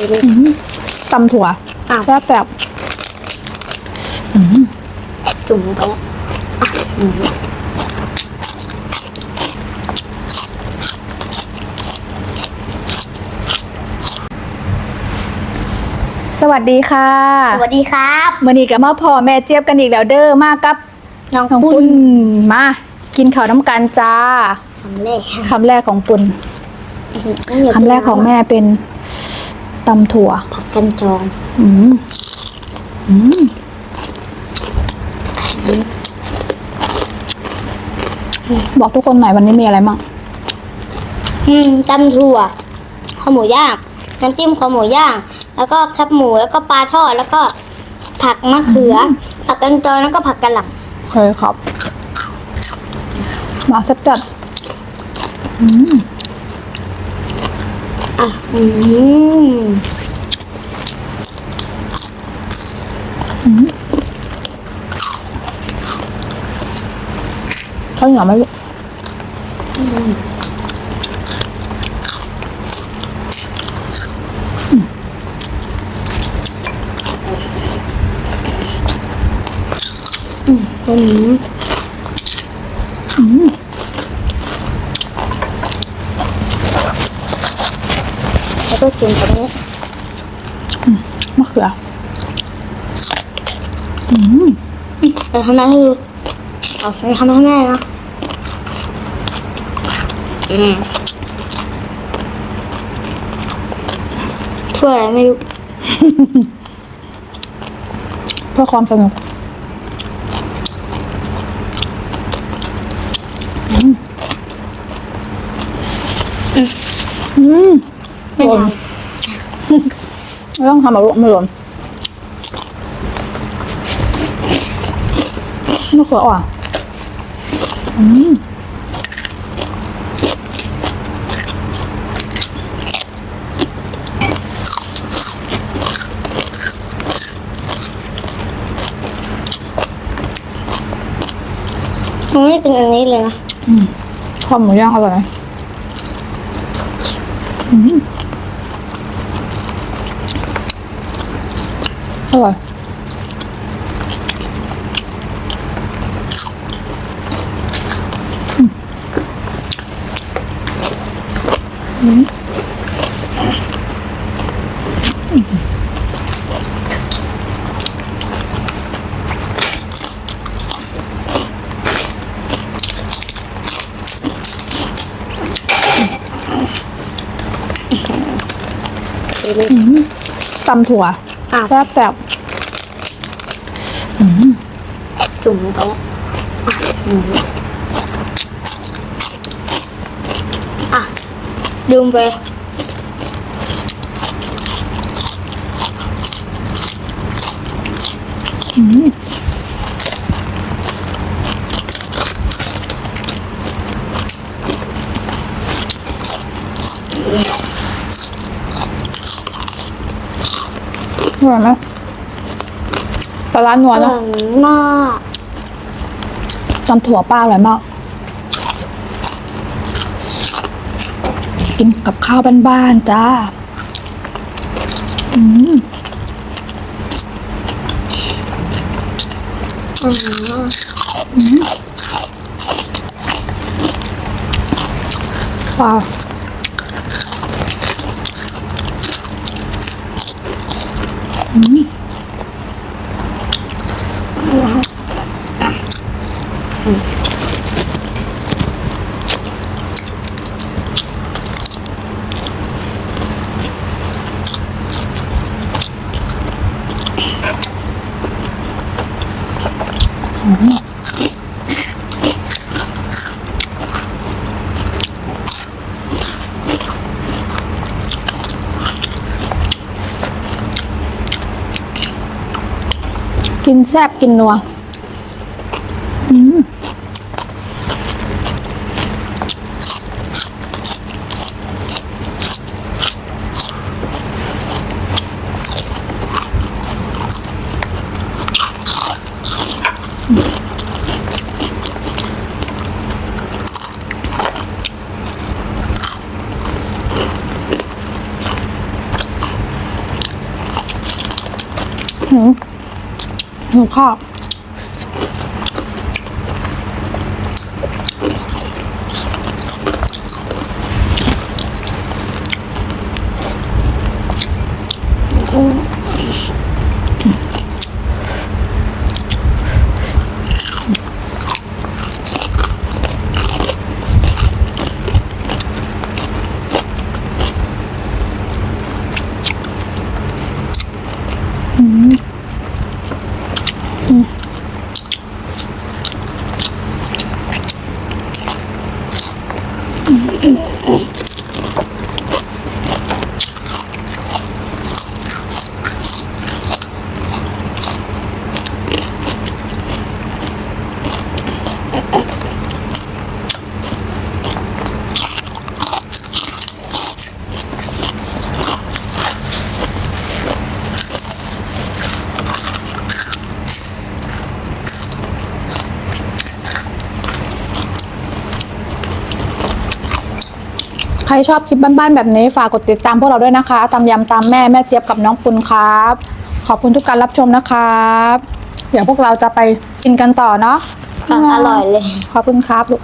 ดูดิตำถั่วอ้าวแซ่บแซ่บจุ่มลงไปแล้วอะอืมสวัสดีค่ะสวัสดีครับ มื่อนี้กับมาพ่อแม่เจี๊ยบกันอีกแล้วเด้อมากับน้องน้องปุ้ปุ้นนมา กินข้าวน้ำกันจ้าคำแรกคำแรกของปุ้นคำแรกของแม่เป็น ตำถั่วผักกันจองอืมอืมบอกทุกคนหน่อยวันนี้มีอะไรบ้างอืมตำถั่วข้าวหมูย่างน้ำจิ้มข้าวหมูย่าง แล้วก็แคบหมูแล้วก็ปลาทอดแล้วก็ผักมะเขืออผักกันจองแล้วก็ผักกะหล่ำเคยครับ มาแซ่บจัดอ่ อะอืมข้าวเหนียวไหมลูกอืมแก็กินตรงนี้มะเขือเดี๋ยวทำอะไรให้ดูเอาไปทำให้แม่นะอืมถ้วยอะไรไม่รู้ เพื่อความสนุกอืม ไม่หล่นทไม่ต้องทำแบบไม่หล่นมะเขืออ่อนอืมำมันไม่เป็นอันนี้เลยนะข้าวหมูย่างอร่อยไหมอืม อร่อยดูดิตำถั่ว อ้าว แซ่บแซ่บจุ่มลงไปแล้วอะอืมอะดูมไป อ ร่อยไหมปลาร้านัวอเนร่อะอยมากตำถั่วป้าอร่อยมาก กินกับข้าวบ้านๆจ้า อืมอืมว้าว Mm-hmm. กินแซบกินนัวอืม。 หืมหมูข้าว Oh. ครชอบคลิปบ้านๆแบบนี้ฝากกดติดตามพวกเราด้วยนะคะตามยำตามแม่แม่เจี๊ยบกับน้องปุณครับ ขอบคุณทุกการรับชมนะครับ เดี๋ยวพวกเราจะไปกินกันต่อเนาะค่ะอร่อยเลย ขอบคุณครับลูก